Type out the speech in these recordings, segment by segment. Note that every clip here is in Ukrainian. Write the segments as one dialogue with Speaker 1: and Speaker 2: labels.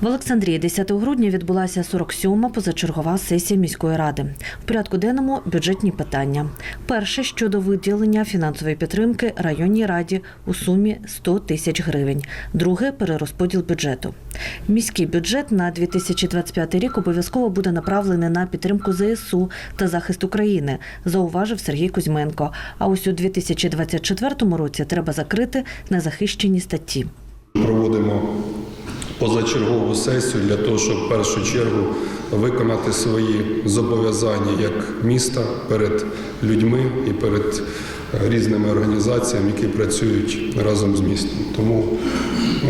Speaker 1: В Олександрії 10 грудня відбулася 47-ма позачергова сесія міської ради. В порядку денному бюджетні питання. Перше щодо виділення фінансової підтримки районній раді у сумі 100 тисяч гривень. Друге перерозподіл бюджету. Міський бюджет на 2025 рік обов'язково буде направлений на підтримку ЗСУ та захист України, зауважив Сергій Кузьменко. А ось у 2024 році треба закрити незахищені статті.
Speaker 2: Проводимо позачергову сесію для того, щоб в першу чергу виконати свої зобов'язання як міста перед людьми і перед е, різними організаціями, які працюють разом з містом. Тому е,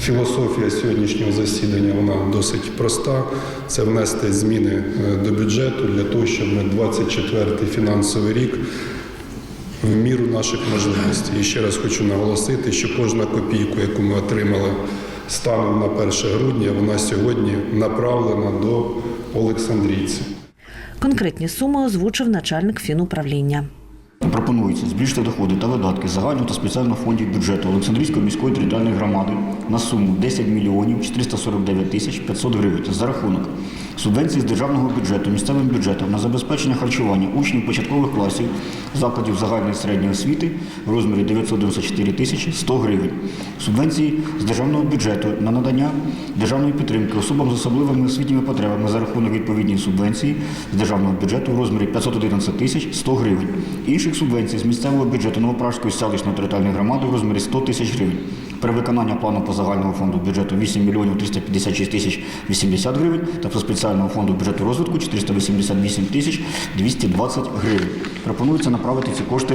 Speaker 2: Філософія сьогоднішнього засідання вона досить проста. Це внести зміни е, до бюджету для того, щоб ми 24 фінансовий рік в міру наших можливостей. І ще раз хочу наголосити, що кожна копійка, яку ми отримали станом на 1 грудня, вона сьогодні направлена до Олександрійців.
Speaker 1: Конкретні суми озвучив начальник фінуправління.
Speaker 3: Пропонується збільшити доходи та видатки загального та спеціального фондів бюджету Олександрійської міської територіальної громади на суму 10 мільйонів 449 тисяч 500 гривень за рахунок субвенції з державного бюджету місцевим бюджетом на забезпечення харчування учнів початкових класів закладів загальної середньої освіти в розмірі 994 тисячі 100 гривень, субвенції з державного бюджету на надання державної підтримки особам з особливими освітніми потребами за рахунок відповідної субвенції з державного бюджету в розмірі 511 тисяч 100 гривень, інших субвенцій з місцевого бюджету Новопражської селищної територіальної громади в розмірі 100 тисяч гривень. При виконанні плану по загальному фонду бюджету 8 мільйонів 356 тисяч 80 гривень та по спеціальному фонду бюджету розвитку 488 тисяч 220 гривень. Пропонується направити ці кошти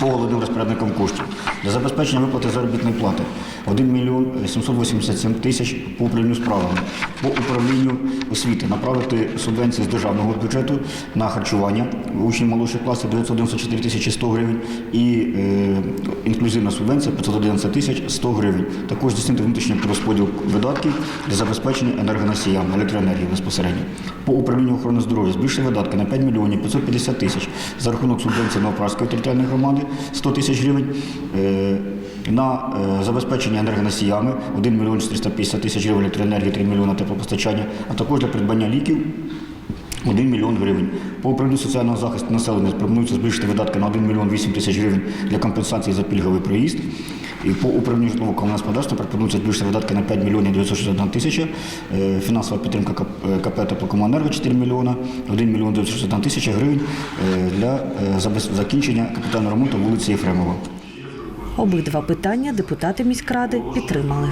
Speaker 3: по головним розпорядникам коштів для забезпечення виплати заробітної плати 1 мільйон 787 тисяч по управлінню справами, по управлінню освіти направити субвенції з державного бюджету на харчування учнів молодших класів 994 тисячі 100 гривень і е, інклюзивна субвенція 511 тисяч 100 гривень. Також здійснити внутрішній розподіл видатків для забезпечення енергоносіями, електроенергії безпосередньо. По управлінню охорони здоров'я збільшити видатки на 5 мільйонів 550 тисяч за рахунок субвенції Новопражської територіальної громади 100 тисяч гривень. Е, на е, забезпечення енергоносіями 1 мільйон 450 тисяч гривень електроенергії, 3 мільйони теплопостачання, а також для придбання ліків 1 мільйон гривень. По управлінню соціального захисту населення пропонується збільшити видатки на 1 мільйон 8 тисяч гривень для компенсації за пільговий проїзд. І по управлінню житлово-комунального господарства пропонується збільшити видатки на 5 мільйонів 961 тисяча, е, фінансова підтримка е, КП «Теплокомуненерго» 4 мільйона, 1 мільйон 961 тисяча гривень е, для закінчення капітального ремонту вулиці Єфремова.
Speaker 1: Обидва питання депутати міськради підтримали.